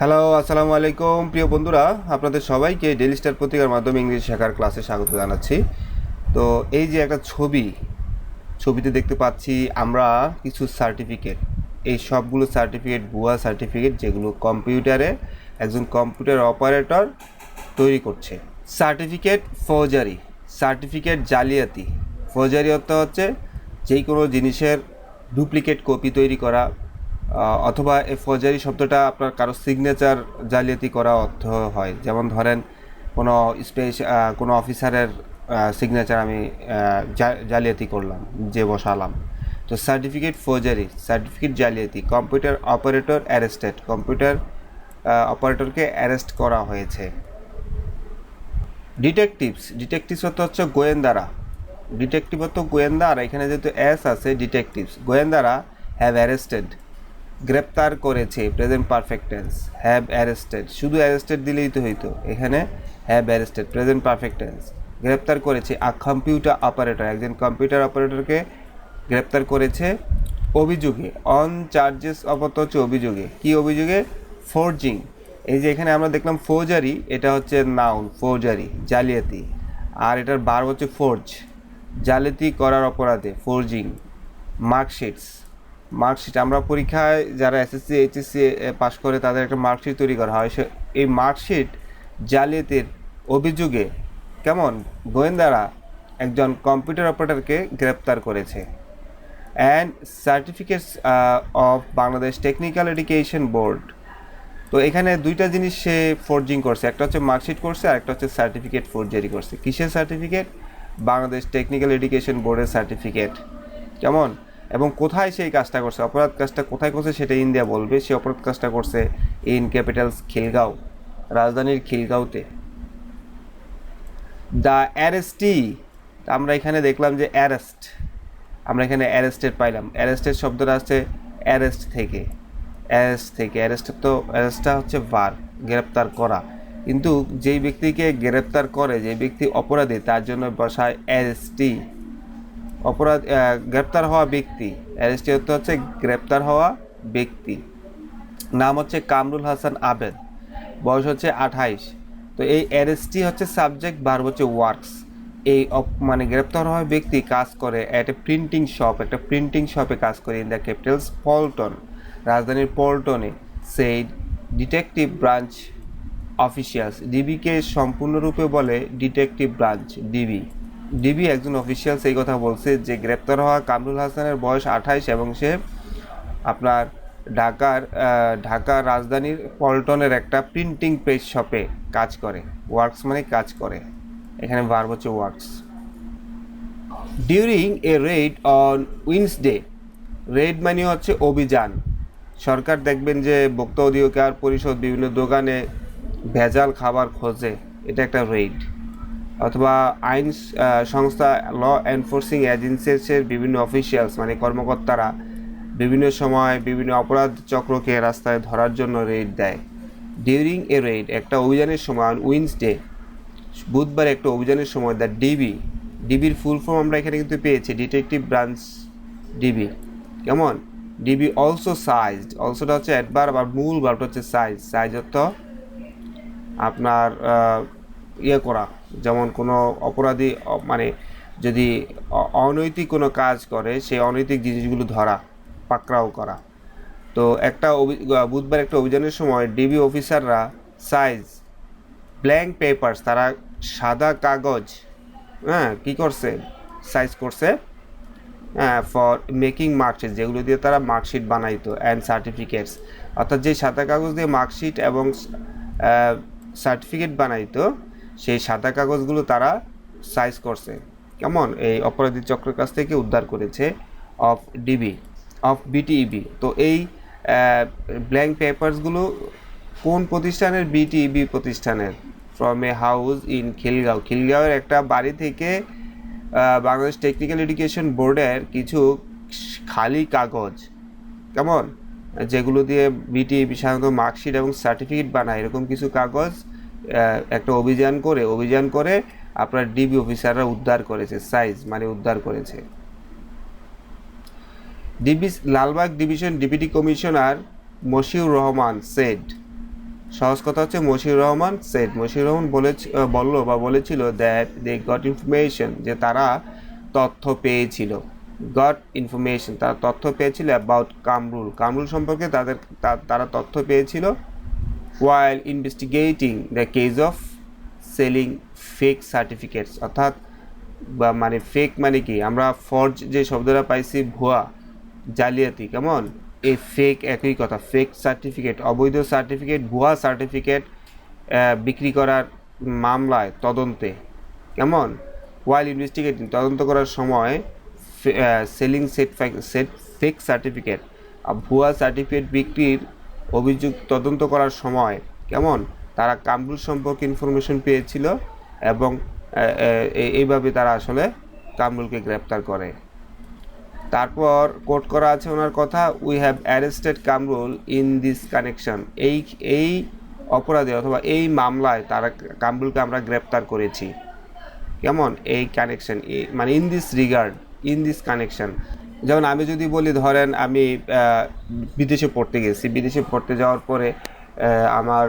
Hello আসসালামু আলাইকুম। প্রিয় বন্ধুরা, আপনাদের সবাইকে ডেলি স্টার পত্রিকার মাধ্যমে ইংরেজি শেখার ক্লাসে স্বাগত জানাচ্ছি। তো এই যে একটা ছবি, ছবিতে দেখতে পাচ্ছি আমরা কিছু সার্টিফিকেট এই সবগুলো সার্টিফিকেট ভুয়া সার্টিফিকেট যেগুলো কম্পিউটারে একজন কম্পিউটার অপারেটর তৈরি করছে। সার্টিফিকেট ফৌজারি সার্টিফিকেট জালিয়াতি। ফৌজারি অর্থ হচ্ছে যেই কোনো জিনিসের ডুপ্লিকেট কপি তৈরি করা অথবা এই ফৌজারি শব্দটা আপনার কারও সিগনেচার জালিয়াতি করা অর্থ হয়। যেমন ধরেন, কোনো স্পেস কোনো অফিসারের সিগনেচার আমি জালিয়াতি করলাম, যে বসালাম। তো সার্টিফিকেট ফৌজারি সার্টিফিকেট জালিয়াতি কম্পিউটার অপারেটর অ্যারেস্টেড কম্পিউটার অপারেটরকে অ্যারেস্ট করা হয়েছে। ডিটেকটিভস ডিটেকটিভস অর্থ হচ্ছে গোয়েন্দারা। ডিটেকটিভ অর্থ গোয়েন্দা, আর এখানে যেহেতু এস আছে ডিটেকটিভস গোয়েন্দারা হ্যাভ অ্যারেস্টেড গ্রেপ্তার করেছে present perfect tense have arrested. শুধু অ্যারেস্টেড দিলেই তো হইতো, এখানে have arrested, present perfect tense গ্রেপ্তার করেছে আ কম্পিউটার অপারেটর, একজন কম্পিউটার অপারেটরকে গ্রেপ্তার করেছে অভিযোগে, অন চার্জেস অপত হচ্ছে অভিযোগে। কি অভিযোগে? ফোরজিং। এই যে এখানে আমরা দেখলাম ফৌজারি, এটা হচ্ছে নাউন, ফৌজারি, জালিয়াতি। আর এটার বার হচ্ছে ফোর্জ, জালিয়াতি করার অপরাধে, ফোরজিং, মার্কশিটস। মার্কশিট আমরা পরীক্ষায় যারা এসএসসি এইচএসসি পাশ করে তাদের একটা মার্কশিট তৈরি করা হয়। সে, এই মার্কশিট জালিয়াতির অভিযোগে কেমন? গোয়েন্দারা একজন কম্পিউটার অপারেটরকে গ্রেপ্তার করেছে। And certificates of Bangladesh technical education board তো এখানে দুইটা জিনিস সে ফোরজিং করছে। একটা হচ্ছে মার্কশিট করছে, আর একটা হচ্ছে সার্টিফিকেট ফোরজারি করছে। কিসের সার্টিফিকেট বাংলাদেশ টেকনিক্যাল এডুকেশন বোর্ডের সার্টিফিকেট কেমন? এবং কোথায় সেই কাজটা করছে, অপরাধ কাজটা কোথায় করছে সেটা ইন্ডিয়া বলবে। সে অপরাধ কাজটা করছে ইন ক্যাপিটালস খিলগাঁও, রাজধানীর খিলগাঁওতে। দ্য অ্যারেস্টি, আমরা এখানে দেখলাম যে অ্যারেস্ট, আমরা এখানে অ্যারেস্টেড পাইলাম। অ্যারেস্টের শব্দটা আসছে অ্যারেস্ট থেকে অ্যারেস্ট থেকে। অ্যারেস্ট তো, অ্যারেস্টটা হচ্ছে বার গ্রেপ্তার করা। কিন্তু যেই ব্যক্তিকে গ্রেপ্তার করে যে ব্যক্তি অপরাধী, তার জন্য বসায় অ্যারেস্টি অপরাধ গ্রেপ্তার হওয়া ব্যক্তি। অ্যারেস্টি অর্থ হচ্ছে গ্রেপ্তার হওয়া ব্যক্তি। নাম হচ্ছে কামরুল হাসান আবেদ। বয়স হচ্ছে আঠাইশ। তো এই অ্যারেস্টি হচ্ছে সাবজেক্ট বার হচ্ছে ওয়ার্কস। এই মানে গ্রেপ্তার হওয়া ব্যক্তি কাজ করে একটা প্রিন্টিং শপ একটা প্রিন্টিং শপে কাজ করে ইন দ্য ক্যাপিটালস পল্টন রাজধানীর পল্টনে সেই ডিটেকটিভ ব্রাঞ্চ অফিসিয়ালস ডিবিকে সম্পূর্ণরূপে বলে ডিটেকটিভ ব্রাঞ্চ ডিবি ডিবি একজন অফিসিয়াল সেই কথা বলছে যে গ্রেপ্তার হওয়া কামরুল হাসানের বয়স আঠাইশ এবং সে আপনার ঢাকার ঢাকার রাজধানীর পল্টনের একটা প্রিন্টিং পেজ শপে কাজ করে। ওয়ার্কস মানে কাজ করে। এখানে ভার্ব হচ্ছে works during a raid on Wednesday raid মানে হচ্ছে অভিযান। সরকার দেখবেন যে ভোক্তা অধিকার পরিষদ বিভিন্ন দোকানে ভেজাল খাবার খোঁজে। এটা একটা রেড অথবা আইন সংস্থা ল এনফোর্সিং এজেন্সিসের বিভিন্ন অফিসিয়ালস মানে কর্মকর্তারা বিভিন্ন সময় বিভিন্ন অপরাধ চক্রকে রাস্তায় ধরার জন্য রেড দেয়। ডিউরিং এ রেড একটা অভিযানের সময় উইন্সডে বুধবার একটা অভিযানের সময় the DB Dibir full form আমরা এখানে কিন্তু পেয়েছি ডিটেকটিভ ব্রাঞ্চ ডিবি কেমন? ডিবি অলসো সাইজড অলসোটা হচ্ছে অ্যাডবার আবার মূল বারটা হচ্ছে সাইজ সাইজ অর্থ আপনার ইয়ে করা। যেমন কোনো অপরাধী মানে যদি অনৈতিক কোনো কাজ করে, সেই অনৈতিক জিনিসগুলো ধরা, পাকড়াও করা। তো একটা বুধবার একটা অভিযানের সময় ডিবি অফিসাররা সাইজ, ব্ল্যাঙ্ক পেপারস, তারা সাদা কাগজ হ্যাঁ কী করছে? সাইজ করছে হ্যাঁ ফর মেকিং মার্কশিট, যেগুলো দিয়ে তারা মার্কশিট বানাইতো অ্যান্ড সার্টিফিকেটস অর্থাৎ যে সাদা কাগজ দিয়ে মার্কশিট এবং সার্টিফিকেট বানাইতো সেই সাদা কাগজগুলো তারা সাইজ করছে। কেমন? এই অপরাধী চক্রের কাছ থেকে উদ্ধার করেছে অফ ডিবি অফ বিটিইবি তো এই ব্ল্যাঙ্ক পেপারসগুলো কোন প্রতিষ্ঠানের? বিটিইবি প্রতিষ্ঠানের? From a house in Khilgaon খিলগাঁওয়ের একটা বাড়ি থেকে বাংলাদেশ টেকনিক্যাল এডুকেশন বোর্ডের কিছু খালি কাগজ। কেমন? যেগুলো দিয়ে বিটি সাধারণত মার্কশিট এবং সার্টিফিকেট বানায়, এরকম কিছু কাগজ একটা অভিযান করে অভিযান করে আপনার ডিবি অফিসাররা উদ্ধার করেছে সাইজ মানে উদ্ধার করেছে। DB Lalbagh division deputy commissioner Moshiur Rahman said সহজ কথা হচ্ছে মশিউর রহমান সেট মশিউর রহমান বলে বলল বা বলেছিল দ্যাট দে গট ইনফরমেশন যে তারা তথ্য পেয়েছিল। গট ইনফরমেশন তারা তথ্য পেয়েছিল অ্যাবাউট কামরুল। কামরুল সম্পর্কে তাদের তারা তথ্য পেয়েছিল। While investigating the case of selling fake certificates অর্থাৎ বা মানে ফেক মানে কি? আমরা ফর্জ যে শব্দটা পাইছি, ভুয়া, জালিয়াতি, কেমন? এই ফেক একই কথা ফেক সার্টিফিকেট অবৈধ সার্টিফিকেট ভুয়া সার্টিফিকেট বিক্রি করার মামলায় তদন্তে, কেমন? ওয়াইল ইনভেস্টিগেটিং তদন্ত করার সময় selling set set fake certificate ভুয়া সার্টিফিকেট বিক্রির অভিযোগ তদন্ত করার সময় কেমন? তারা কামরুল সম্পর্কে ইনফরমেশন পেয়েছিল এবং এইভাবে তারা আসলে কামরুলকে গ্রেপ্তার করে। তারপর কোট করা আছে ওনার কথা we have arrested Kamrul in this connection এই এই অপরাধে অথবা এই মামলায় তারা কামরুলকে আমরা গ্রেপ্তার করেছি। কেমন? এই কানেকশন মানে in this regard in this connection যেমন আমি যদি বলি, ধরেন আমি বিদেশে পড়তে গেছি। বিদেশে পড়তে যাওয়ার পরে আমার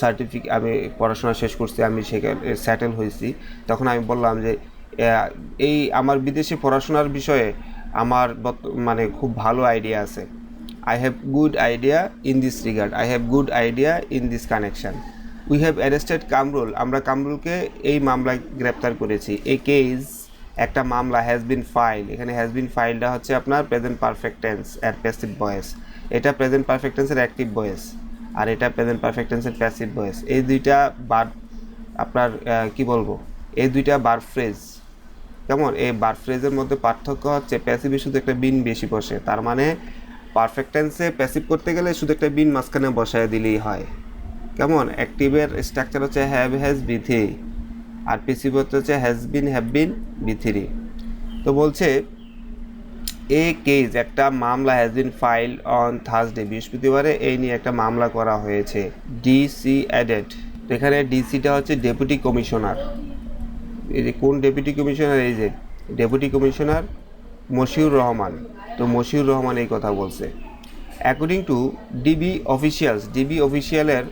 সার্টিফিকেট আমি পড়াশোনা শেষ করছি, আমি সেখানে স্যাটেল হয়েছি। তখন আমি বললাম যে এই আমার বিদেশে পড়াশোনার বিষয়ে আমার মানে খুব ভালো আইডিয়া আছে। I have good idea in this regard I have good idea in this connection we have arrested Kamrul আমরা কামরুলকে এই মামলায় গ্রেপ্তার করেছি। এই কেস একটা মামলা হ্যাজ বিন ফাইল এখানে হ্যাজ বিন ফাইলটা হচ্ছে আপনার present perfect tense and passive voice এটা প্রেজেন্ট পারফেক্ট টেন্সের অ্যাক্টিভ ভয়েস আর এটা প্রেজেন্ট পারফেক্ট টেন্সের প্যাসিভ ভয়েস এই দুইটা বার আপনার কি বলব? এই দুইটা বার ফ্রেজ কেমন? এই বার ফ্রেজের মধ্যে পার্থক্য হচ্ছে প্যাসিভে শুধু একটা বিন বেশি বসে। তার মানে পারফেক্ট টেন্সে প্যাসিভ করতে গেলে শুধু একটা বিন মাঝখানে বসায় দিলেই হয়। কেমন? অ্যাক্টিভের স্ট্রাকচার হচ্ছে হ্যাভ হ্যাজ বি থ্রি পিসি পেসিভ হচ্ছে has been have been V three তো বলছে, এ কেস একটা মামলা has been file on Thursday বৃহস্পতিবারে এই নিয়ে একটা মামলা করা হয়েছে ডিসি অ্যাডেড এখানে ডিসিটা হচ্ছে ডেপুটি কমিশনার এই যে কোন ডেপুটি কমিশনার এই যে ডেপুটি কমিশনার মশিউর রহমান। তো মশিউর রহমান এই কথা বলছে। According to DB officials DB অফিসিয়ালের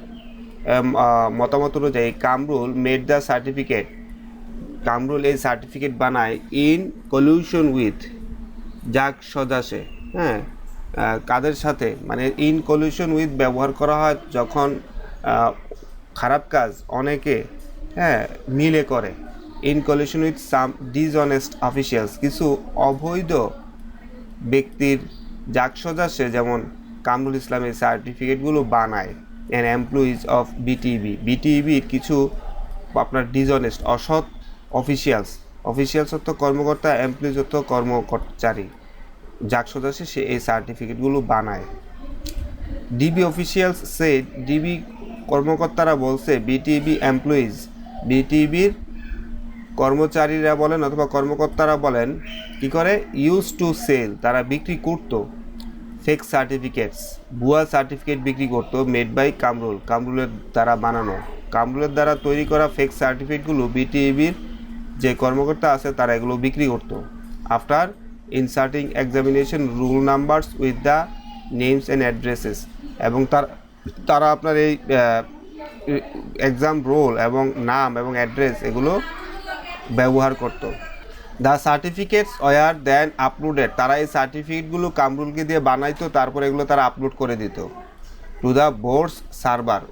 মতামত অনুযায়ী Kamrul made the certificate Kamrul এই সার্টিফিকেট বানায় ইন কলিউশন উইথ যাক সদাসে হ্যাঁ কাদের সাথে? মানে ইন কলিউশন উইথ ব্যবহার করা হয় যখন খারাপ কাজ অনেকে হ্যাঁ মিলে করে। In collusion with some dishonest officials কিছু অবৈধ ব্যক্তির যাক সদাসে যেমন কামরুল ইসলামের সার্টিফিকেটগুলো বানায়। অ্যান্ড এমপ্লয়িজ অফ বিটিবি বিটিবির কিছু আপনার ডিজনেস্ট অসৎ অফিসিয়ালস অফিসিয়ালস অর্থ কর্মকর্তা এমপ্লয়িজ অর্থ কর্মচারী যাক সদস্য সে এই সার্টিফিকেটগুলো বানায়। ডিবি অফিসিয়ালস সেড ডিবি কর্মকর্তারা বলছে বিটিবি এমপ্লয়িজ বিটিবির কর্মচারীরা বলেন অথবা কর্মকর্তারা বলেন, কি করে? ইউজ টু সেল তারা বিক্রি করতো। ফেক সার্টিফিকেটস ভুয়া সার্টিফিকেট বিক্রি করতো মেড বাই কামরুল। কামরুলের দ্বারা বানানো। কামরুলের দ্বারা তৈরি করা ফেক সার্টিফিকেটগুলো বিটিএবির যে কর্মকর্তা আছে, তারা এগুলো বিক্রি করতো। After inserting examination roll numbers with the names and addresses এবং তার, তারা আপনার এই এক্সাম রোল এবং নাম এবং অ্যাড্রেস এগুলো ব্যবহার করতো। The certificates were then uploaded তারা এই সার্টিফিকেটগুলো কামরুলকে দিয়ে বানাইতো, তারপর এগুলো তারা আপলোড করে দিত টু দ্য বোর্ডস সার্ভার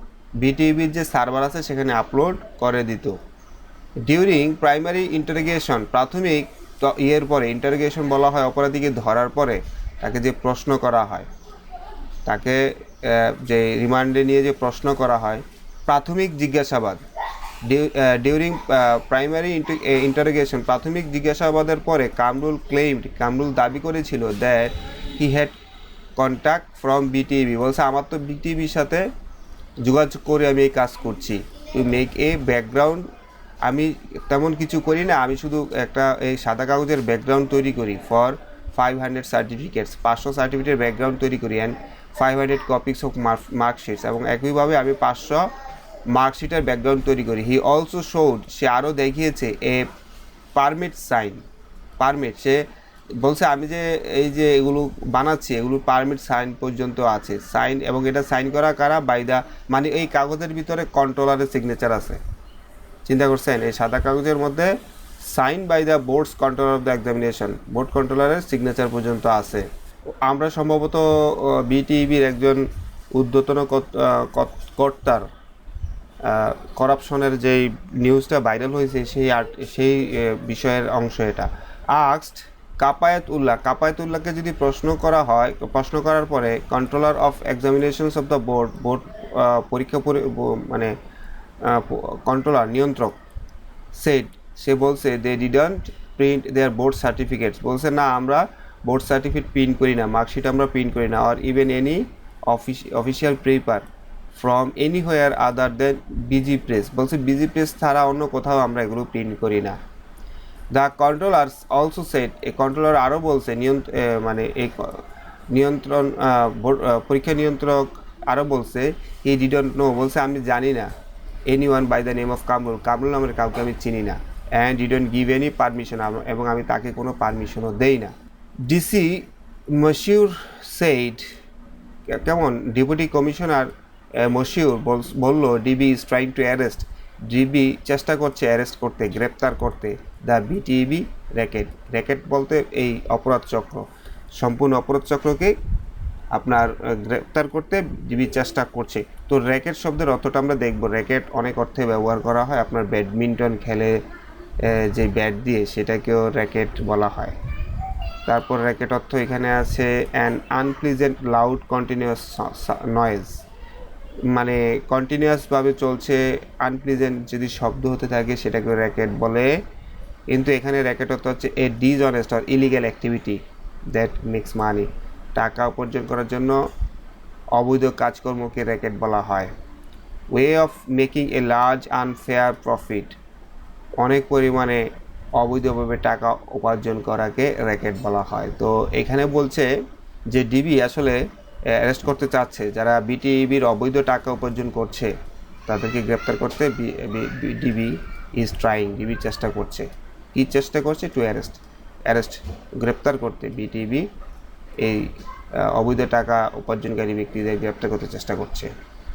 বিটিভির যে সার্ভার আছে, সেখানে আপলোড করে দিত। ডিউরিং প্রাইমারি ইন্টারোগেশন প্রাথমিক ইয়ের পরে ইন্টারগেশন বলা হয় অপরাধীকে ধরার পরে তাকে যে প্রশ্ন করা হয়, তাকে যে রিমান্ডে নিয়ে যে প্রশ্ন করা হয়, প্রাথমিক জিজ্ঞাসাবাদ। ডিউরিং প্রাইমারি ইন্টারোগেশন প্রাথমিক জিজ্ঞাসাবাদের পরে কামরুল ক্লেইমড কামরুল দাবি করেছিল that he had contact from BTV বলছে, আমার তো বিটিভির সাথে যোগাযোগ করে আমি এই কাজ করছি। টু মেক এ ব্যাকগ্রাউন্ড আমি তেমন কিছু করি না, আমি শুধু একটা এই সাদা কাগজের ব্যাকগ্রাউন্ড তৈরি করি। ফর ফাইভ হান্ড্রেড সার্টিফিকেটস পাঁচশো সার্টিফিকেটের ব্যাকগ্রাউন্ড তৈরি করি। And five hundred copies of mark marksheets এবং একইভাবে আমি পাঁচশো মার্কশিটের ব্যাকগ্রাউন্ড তৈরি করি। হি অলসো শোড সে আরও দেখিয়েছে এ পারমিট সাইন পারমিট সে বলছে, আমি যে এই যে এগুলো বানাচ্ছি, এগুলো পারমিট সাইন পর্যন্ত আছে। সাইন এবং এটা সাইন করা কারা? বাই দা মানে এই কাগজের ভিতরে কন্ট্রোলারের সিগনেচার আছে। চিন্তা করছেন? এই সাদা কাগজের মধ্যে sign by the boards controller of the examination board কন্ট্রোলারের signature পর্যন্ত আছে। আমরা সম্ভবত বিটিভির একজন ঊর্ধ্বতন কত- কর্তার করাপশনের যেই নিউজটা ভাইরাল হয়েছে, সেই আর্ট সেই বিষয়ের অংশ এটা। আক্সড কাপায়াত উল্লাহ কাপায়াত উল্লাহকে যদি প্রশ্ন করা হয়, প্রশ্ন করার পরে controller of examinations of the board board পরীক্ষা পরি- মানে কন্ট্রোলার নিয়ন্ত্রক সেড সে বলছে they didn't print their board certificates বলছে, না, আমরা বোর্ড সার্টিফিকেট প্রিন্ট করি না মার্কশিট আমরা প্রিন্ট করি না আর even any office official paper from anywhere other than BG press বলছে বিজি প্রেস ছাড়া অন্য কোথাও আমরা এগুলো প্রিন্ট করি না। দ্য কন্ট্রোলার্স অলসো সেট এই কন্ট্রোলার আরও বলছে মানে এই নিয়ন্ত্রণ পরীক্ষা নিয়ন্ত্রক আরও বলছে ই ডিডন্ট নো বলছে আমি জানি না। Anyone by the name of Kamrul Kamrul নামের কাউকে আমি চিনি না। And didn't give any permission এবং আমি তাকে কোনো পারমিশনও দেই না। ডিসি মশিউর সেইড কেমন? ডেপুটি কমিশনার মশিউর বলল, DB is trying to arrest DB চেষ্টা করছে অ্যারেস্ট করতে, গ্রেপ্তার করতে। দ্য বিটিবি র্যাকেট র্যাকেট বলতে এই অপরাধ চক্র। সম্পূর্ণ অপরাধ চক্রকে আপনার গ্রেপ্তার করতে ডিবি চেষ্টা করছে। তো র্যাকেট শব্দের অর্থটা আমরা দেখব। র্যাকেট অনেক অর্থে ব্যবহার করা হয়। আপনার ব্যাডমিন্টন খেলে যে ব্যাট দিয়ে সেটাকেও র্যাকেট বলা হয়। তারপর র্যাকেট অর্থ এখানে আছে an unpleasant loud continuous noise মানে কন্টিনিউয়াসভাবে চলছে আনপ্লিজেন্ট যদি শব্দ হতে থাকে সেটাকে র্যাকেট বলে। কিন্তু এখানে র্যাকেট অর্থ হচ্ছে a dishonest or illegal activity that makes money টাকা উপার্জন করার জন্য অবৈধ কাজকর্মকে র্যাকেট বলা হয়। Way of making a large unfair profit অনেক পরিমাণে অবৈধভাবে টাকা উপার্জন করাকে র্যাকেট বলা হয়। তো এখানে বলছে যে ডিবি আসলে অ্যারেস্ট করতে চাচ্ছে, যারা বিটিবির অবৈধ টাকা উপার্জন করছে, তাদেরকে গ্রেপ্তার করতে ডিবি ইজ ট্রাইং ডিবি চেষ্টা করছে। কী চেষ্টা করছে? টু অ্যারেস্ট অ্যারেস্ট গ্রেপ্তার করতে বিটিবি এই অবৈধ টাকা উপার্জনকারী ব্যক্তিদের গ্রেপ্তার করতে চেষ্টা করছে।